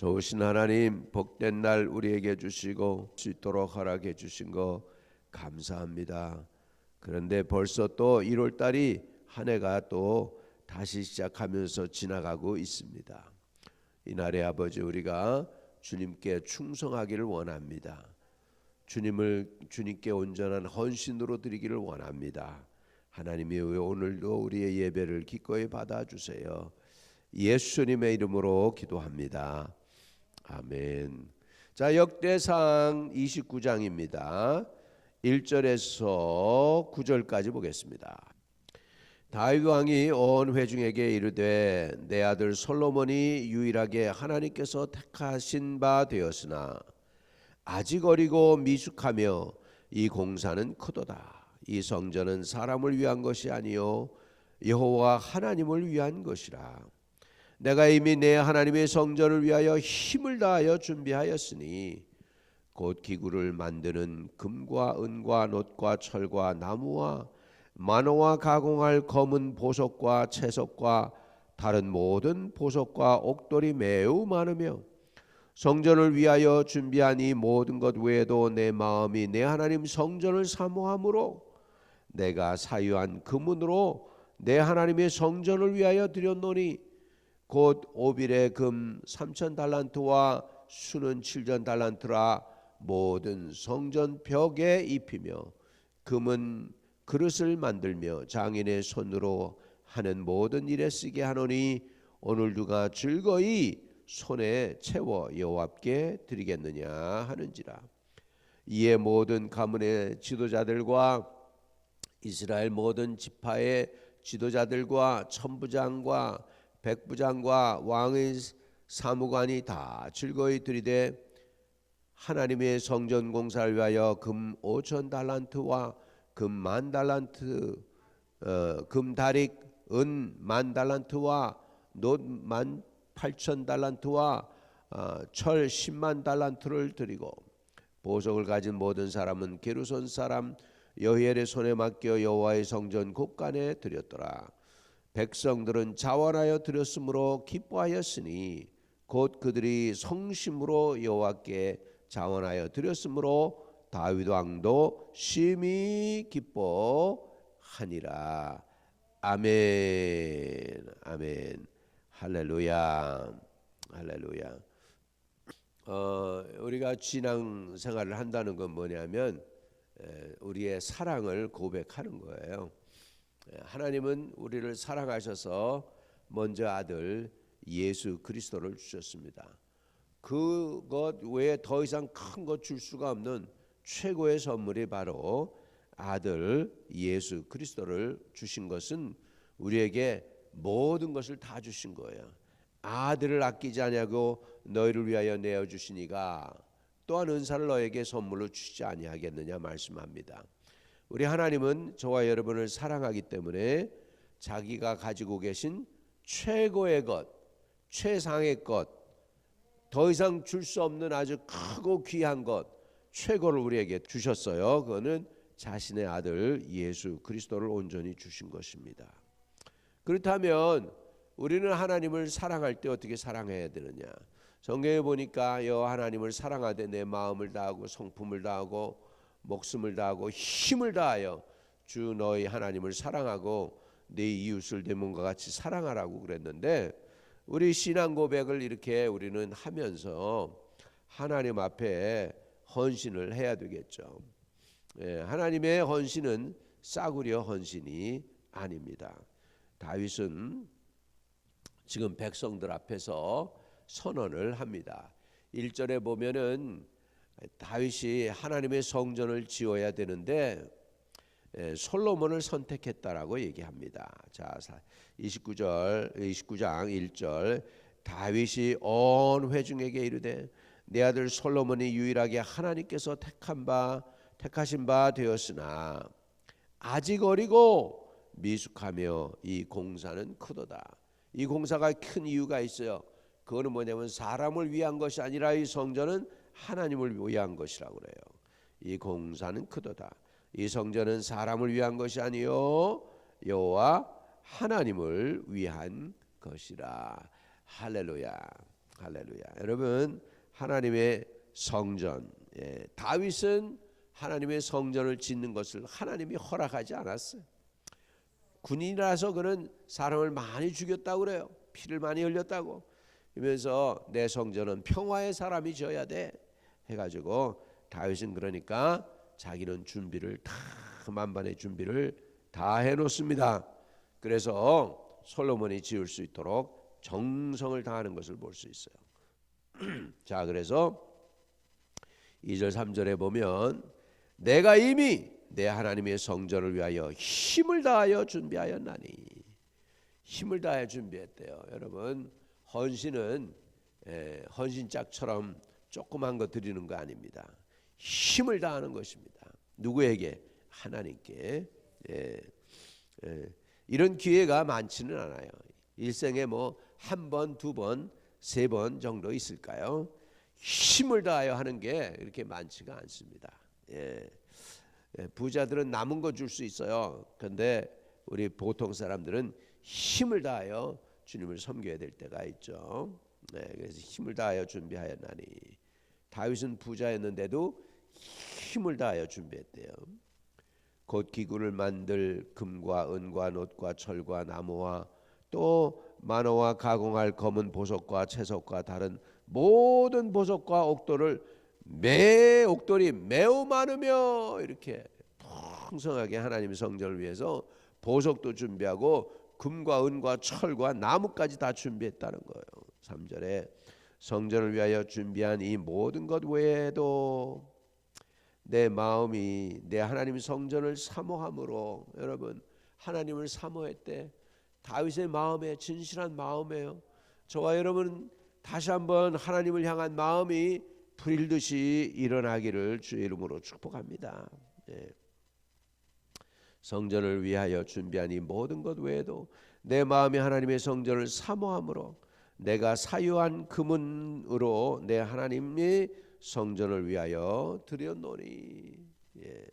좋으신 하나님 복된 날 우리에게 주시고 수 있도록 허락해 주신 거 감사합니다. 그런데 벌써 또 1월 달이 한 해가 또 다시 시작하면서 지나가고 있습니다. 이날의 아버지 우리가 주님께 충성하기를 원합니다. 주님을 주님께 온전한 헌신으로 드리기를 원합니다. 하나님이 오늘도 우리의 예배를 기꺼이 받아 주세요. 예수님의 이름으로 기도합니다. 아멘. 자, 역대상 29장입니다. 1절에서 9절까지 보겠습니다. 다윗 왕이 온 회중에게 이르되 내 아들 솔로몬이 유일하게 하나님께서 택하신 바 되었으나 아직 어리고 미숙하며 이 공사는 크도다. 이 성전은 사람을 위한 것이 아니요 여호와 하나님을 위한 것이라. 내가 이미 내 하나님의 성전을 위하여 힘을 다하여 준비하였으니 곧 기구를 만드는 금과 은과 놋과 철과 나무와 만호와 가공할 검은 보석과 채석과 다른 모든 보석과 옥돌이 매우 많으며 성전을 위하여 준비한 이 모든 것 외에도 내 마음이 내 하나님 성전을 사모함으로 내가 사유한 금은으로 내 하나님의 성전을 위하여 드렸노니 곧 오빌의 금 3천 달란트와 수는 7천 달란트라 모든 성전 벽에 입히며 금은 그릇을 만들며 장인의 손으로 하는 모든 일에 쓰게 하노니 오늘 누가 즐거이 손에 채워 여호와께 드리겠느냐 하는지라. 이에 모든 가문의 지도자들과 이스라엘 모든 지파의 지도자들과 천부장과 백부장과 왕의 사무관이 다 즐거이 들이되 하나님의 성전 공사를 위하여 금 5천 달란트와 금 만 달란트 어, 금 다릭 은 만 달란트와 놋 만 8천 달란트와 어, 철 10만 달란트를 드리고 보석을 가진 모든 사람은 게루손 사람 여히엘의 손에 맡겨 여호와의 성전 곳간에 드렸더라. 백성들은 자원하여 드렸으므로 기뻐하였으니 곧 그들이 성심으로 여호와께 자원하여 드렸으므로 다윗 왕도 심히 기뻐하니라. 아멘. 아멘. 할렐루야. 할렐루야. 어, 우리가 신앙 생활을 한다는 건 뭐냐면 우리의 사랑을 고백하는 거예요. 하나님은 우리를 사랑하셔서 먼저 아들 예수 그리스도를 주셨습니다. 그것 외에 더 이상 큰 것 줄 수가 없는 최고의 선물이 바로 아들 예수 그리스도를 주신 것은 우리에게 모든 것을 다 주신 거예요. 아들을 아끼지 아니하고 너희를 위하여 내어 주시니가 또한 은사를 너에게 선물로 주지 아니하겠느냐 말씀합니다. 우리 하나님은 저와 여러분을 사랑하기 때문에 자기가 가지고 계신 최고의 것, 최상의 것, 더 이상 줄 수 없는 아주 크고 귀한 것, 최고를 우리에게 주셨어요. 그거는 자신의 아들 예수 그리스도를 온전히 주신 것입니다. 그렇다면 우리는 하나님을 사랑할 때 어떻게 사랑해야 되느냐? 성경에 보니까 여 하나님을 사랑하되 내 마음을 다하고 성품을 다하고 목숨을 다하고 힘을 다하여 주 너희 하나님을 사랑하고 네 이웃을 내 몸과 같이 사랑하라고 그랬는데 우리 신앙 고백을 이렇게 우리는 하면서 하나님 앞에 헌신을 해야 되겠죠. 예, 하나님의 헌신은 싸구려 헌신이 아닙니다. 다윗은 지금 백성들 앞에서 선언을 합니다. 1절에 보면은 다윗이 하나님의 성전을 지어야 되는데 솔로몬을 선택했다라고 얘기합니다. 자, 29절 29장 1절 다윗이 온 회중에게 이르되 내 아들 솔로몬이 유일하게 하나님께서 택한 바 택하신 바 되었으나 아직 어리고 미숙하며 이 공사는 크도다. 이 공사가 큰 이유가 있어요. 그거는 뭐냐면 사람을 위한 것이 아니라 이 성전은 하나님을 위한 것이라고 그래요. 이 공사는 크도다. 이 성전은 사람을 위한 것이 아니요 여호와 하나님을 위한 것이라. 할렐루야. 할렐루야. 여러분 하나님의 성전. 예, 다윗은 하나님의 성전을 짓는 것을 하나님이 허락하지 않았어요. 군인이라서 그는 사람을 많이 죽였다고 그래요. 피를 많이 흘렸다고. 그러면서 내 성전은 평화의 사람이 지어야 돼. 해가지고 다윗은 그러니까 자기는 준비를 다 만반의 준비를 다 해놓습니다. 그래서 솔로몬이 지을 수 있도록 정성을 다하는 것을 볼 수 있어요. 자, 그래서 2절 3절에 보면 내가 이미 내 하나님의 성전을 위하여 힘을 다하여 준비하였나니 힘을 다하여 준비했대요. 여러분 헌신은 에, 헌신짝처럼 조그만 거 드리는 거 아닙니다. 힘을 다하는 것입니다. 누구에게? 하나님께. 예, 예. 이런 기회가 많지는 않아요. 일생에 뭐 한 번, 두 번, 세 번 정도 있을까요? 힘을 다하여 하는 게 이렇게 많지가 않습니다. 예. 예, 부자들은 남은 거 줄 수 있어요. 그런데 우리 보통 사람들은 힘을 다하여 주님을 섬겨야 될 때가 있죠. 네, 그래서 힘을 다하여 준비하였나니 다윗은 부자였는데도 힘을 다하여 준비했대요. 곧 기구를 만들 금과 은과 놋과 철과 나무와 또 만호와 가공할 검은 보석과 채석과 다른 모든 보석과 옥돌을 매 옥돌이 매우 많으며 이렇게 풍성하게 하나님의 성전을 위해서 보석도 준비하고 금과 은과 철과 나무까지 다 준비했다는 거예요. 3절에 성전을 위하여 준비한 이 모든 것 외에도 내 마음이 내 하나님 성전을 사모함으로 여러분 하나님을 사모했대. 다윗의 마음에 진실한 마음이에요. 저와 여러분 다시 한번 하나님을 향한 마음이 불일 듯이 일어나기를 주의 이름으로 축복합니다. 네. 성전을 위하여 준비한 이 모든 것 외에도 내 마음이 하나님의 성전을 사모함으로 내가 사유한 금은으로 내 하나님의 성전을 위하여 드렸노니. 예.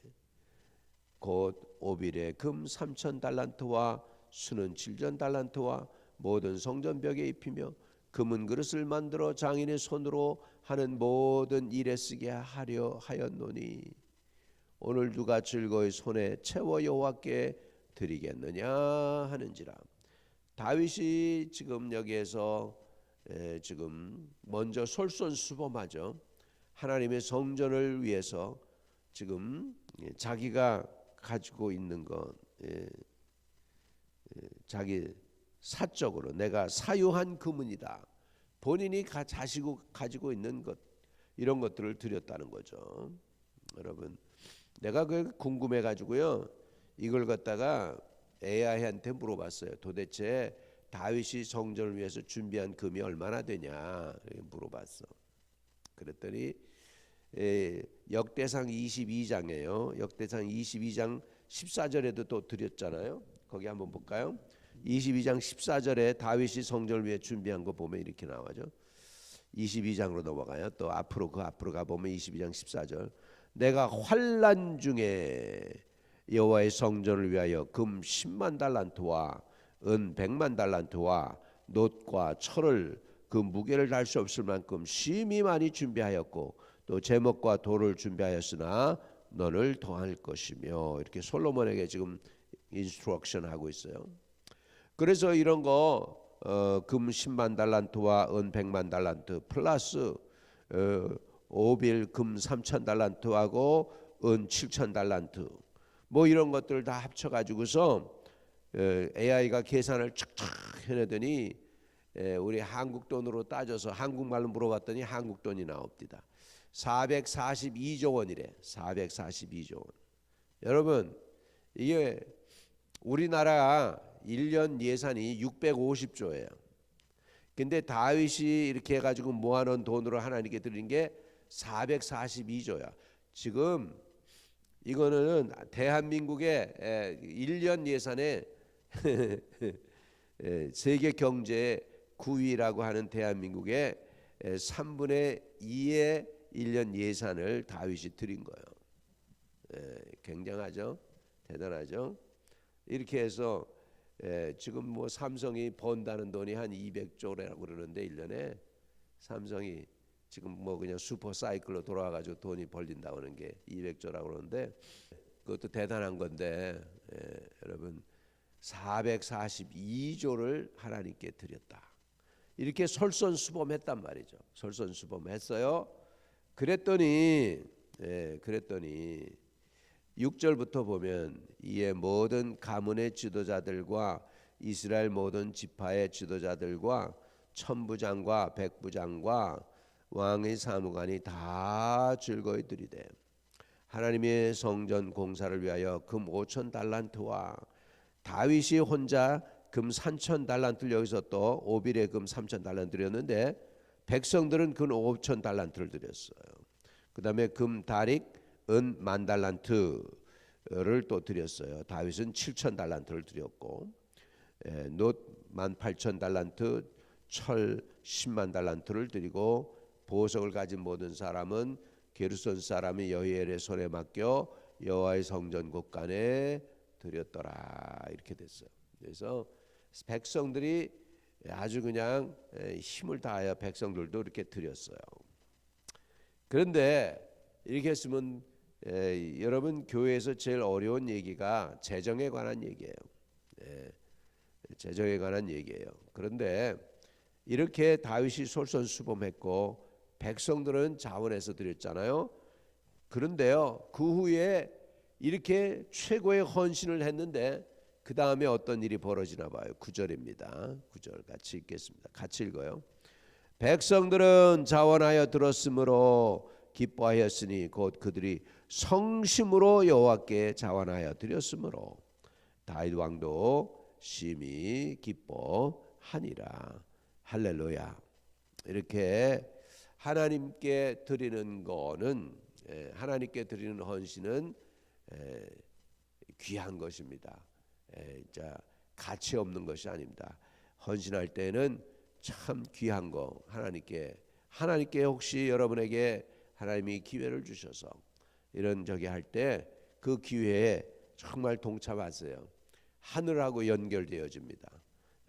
곧 오빌의 금 3천 달란트와 수는 7천 달란트와 모든 성전벽에 입히며 금은 그릇을 만들어 장인의 손으로 하는 모든 일에 쓰게 하려 하였노니. 오늘 누가 즐거이 손에 채워 여호와께 드리겠느냐 하는지라 다윗이 지금 여기에서 에, 지금 먼저 솔선수범하죠 하나님의 성전을 위해서 지금 예, 자기가 가지고 있는 것 예, 예, 자기 사적으로 내가 사유한 금은이다. 본인이 가, 자시고 가지고 있는 것 이런 것들을 드렸다는 거죠. 여러분, 내가 그 궁금해 가지고요. 이걸 갖다가 AI한테 물어봤어요. 도대체 다윗이 성전을 위해서 준비한 금이 얼마나 되냐 물어봤어. 그랬더니 에, 역대상 22장이에요. 역대상 22장 14절에도 또 드렸잖아요. 거기 한번 볼까요? 22장 14절에 다윗이 성전을 위해 준비한 거 보면 이렇게 나와죠. 22장으로 넘어가요. 또 앞으로 그 앞으로 가 보면 22장 14절. 내가 환란 중에 여호와의 성전을 위하여 금 10만 달란트와 은 100만 달란트와 놋과 철을 그 무게를 달 수 없을 만큼 심히 많이 준비하였고 또 제목과 돌을 준비하였으나 너를 더할 것이며 이렇게 솔로몬에게 지금 인스트럭션 하고 있어요. 그래서 이런 거 어, 금 10만 달란트와 은 100만 달란트 플러스 어, 오빌 금 3천 달란트하고 은 7천 달란트 뭐 이런 것들 다 합쳐 가지고서 어, AI가 계산을 척척 해내더니 에, 우리 한국 돈으로 따져서 한국말로 물어봤더니 한국 돈이 나옵니다. 442조 원이래. 442조 원. 여러분 이게 우리나라 1년 예산이 650조예요. 근데 다윗이 이렇게 해 가지고 모아놓은 돈으로 하나님께 드린 게 442조야. 지금 이거는 대한민국의 1년 예산에 세계 경제 9위라고 하는 대한민국의 3분의 2의 1년 예산을 다윗이 드린 거예요. 굉장하죠? 대단하죠? 이렇게 해서 예, 지금 뭐 삼성이 번다는 돈이 한 200조라고 그러는데 1년에 삼성이 지금 뭐 그냥 슈퍼 사이클로 돌아가가지고 돈이 벌린다고 하는 게 200조라고 그러는데 그것도 대단한 건데 예, 여러분 442조를 하나님께 드렸다. 이렇게 솔선수범했단 말이죠. 솔선수범했어요. 그랬더니 예, 그랬더니 6절부터 보면 이에 모든 가문의 지도자들과 이스라엘 모든 지파의 지도자들과 천부장과 백부장과 왕의 사무관이 다 즐거이 들이되 하나님의 성전 공사를 위하여 금 5천 달란트와 다윗이 혼자 금 3천 달란트를 여기서 또 오빌의 금 3천 달란트 드렸는데 백성들은 금 5천 달란트를 드렸어요. 그 다음에 금 다릭 은 만 달란트를 또 드렸어요. 다윗은 7천 달란트를 드렸고 예, 놋만 8천 달란트, 철 10만 달란트를 드리고 보석을 가진 모든 사람은 게르손 사람이 여히엘의 손에 맡겨 여호와의 성전 곳간에 드렸더라 이렇게 됐어요. 그래서 백성들이 아주 그냥 힘을 다하여 백성들도 이렇게 드렸어요. 그런데 이렇게 했으면 에, 여러분 교회에서 제일 어려운 얘기가 재정에 관한 얘기예요. 에, 재정에 관한 얘기예요. 그런데 이렇게 다윗이 솔선수범했고 백성들은 자원해서 드렸잖아요. 그런데요 그 후에 이렇게 최고의 헌신을 했는데 그 다음에 어떤 일이 벌어지나 봐요. 9절입니다. 9절 같이 읽겠습니다. 같이 읽어요. 백성들은 자원하여 들었으므로 기뻐하였으니 곧 그들이 성심으로 여호와께 자원하여 드렸으므로 다윗 왕도 심히 기뻐하니라. 할렐루야. 이렇게 하나님께 드리는 거는 예, 하나님께 드리는 헌신은 예, 귀한 것입니다. 예, 자 가치 없는 것이 아닙니다. 헌신할 때는 참 귀한 거 하나님께 하나님께 혹시 여러분에게 하나님이 기회를 주셔서 이런 저기 할 때 그 기회에 정말 동참하세요. 하늘하고 연결되어집니다.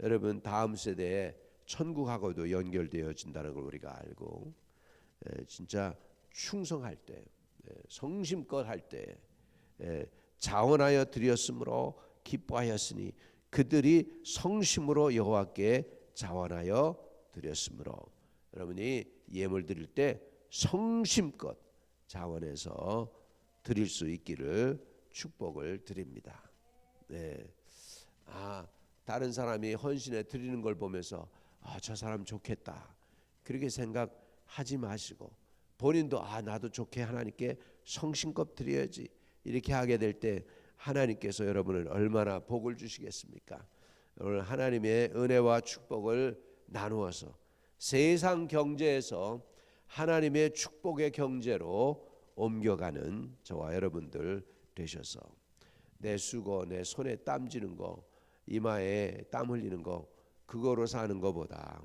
여러분 다음 세대에 천국하고도 연결되어진다는 걸 우리가 알고 에, 진짜 충성할 때 에, 성심껏 할 때 자원하여 드렸으므로 기뻐하였으니 그들이 성심으로 여호와께 자원하여 드렸으므로 여러분이 예물 드릴 때 성심껏 자원해서 드릴 수 있기를 축복을 드립니다. 네. 아, 다른 사람이 헌신에 드리는 걸 보면서 아, 저 사람 좋겠다. 그렇게 생각하지 마시고 본인도 아, 나도 좋게 하나님께 성심껏 드려야지. 이렇게 하게 될 때 하나님께서 여러분을 얼마나 복을 주시겠습니까? 오늘 하나님의 은혜와 축복을 나누어서 세상 경제에서 하나님의 축복의 경제로 옮겨가는 저와 여러분들 되셔서 내 수고 내 손에 땀 지는 거 이마에 땀 흘리는 거 그거로 사는 것보다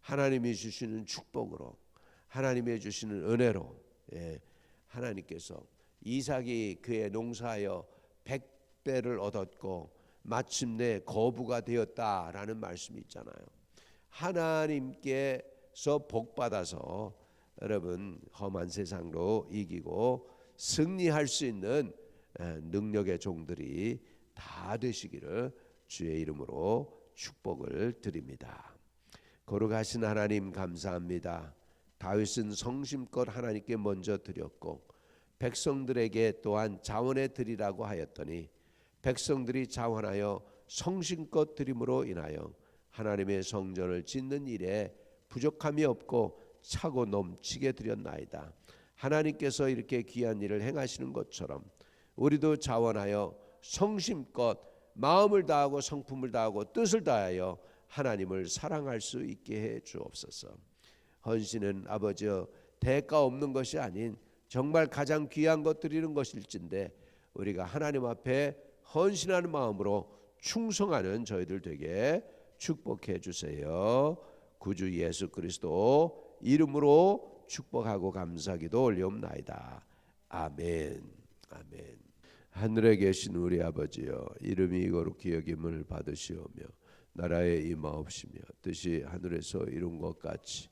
하나님이 주시는 축복으로 하나님이 주시는 은혜로 예, 하나님께서 이삭이 그의 농사하여 백배를 얻었고 마침내 거부가 되었다라는 말씀이 있잖아요. 하나님께서 복 받아서 여러분 험한 세상로 이기고 승리할 수 있는 능력의 종들이 다 되시기를 주의 이름으로 축복을 드립니다. 거룩하신 하나님 감사합니다. 다윗은 성심껏 하나님께 먼저 드렸고 백성들에게 또한 자원해 드리라고 하였더니 백성들이 자원하여 성심껏 드림으로 인하여 하나님의 성전을 짓는 일에 부족함이 없고 차고 넘치게 드렸나이다. 하나님께서 이렇게 귀한 일을 행하시는 것처럼 우리도 자원하여 성심껏 마음을 다하고 성품을 다하고 뜻을 다하여 하나님을 사랑할 수 있게 해 주옵소서. 헌신은 아버지여 대가 없는 것이 아닌 정말 가장 귀한 것 드리는 것일진데 우리가 하나님 앞에 헌신하는 마음으로 충성하는 저희들 되게 축복해 주세요. 구주 예수 그리스도 이름으로 축복하고 감사기도 올리옵나이다. 아멘. 아멘. 하늘에 계신 우리 아버지여 이름이 거룩히 여김을 받으시오며 나라에 임하옵시며 뜻이 하늘에서 이룬 것 같이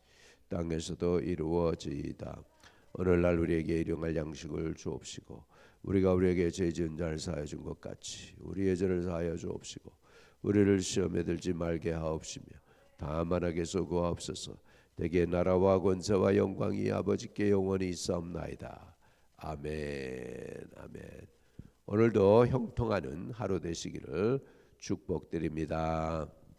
땅에서도 이루어지이다. 오늘날 우리에게 일용할 양식을 주옵시고 우리가 우리에게 죄 지은 자를 사하여 준 것 같이 우리의 죄를 사하여 주옵시고 우리를 시험에 들지 말게 하옵시며 다만 하게 쏘고하옵소서 대개 나라와 권세와 영광이 아버지께 영원히 있사옵나이다. 아멘 아멘 오늘도 형통하는 하루 되시기를 축복드립니다.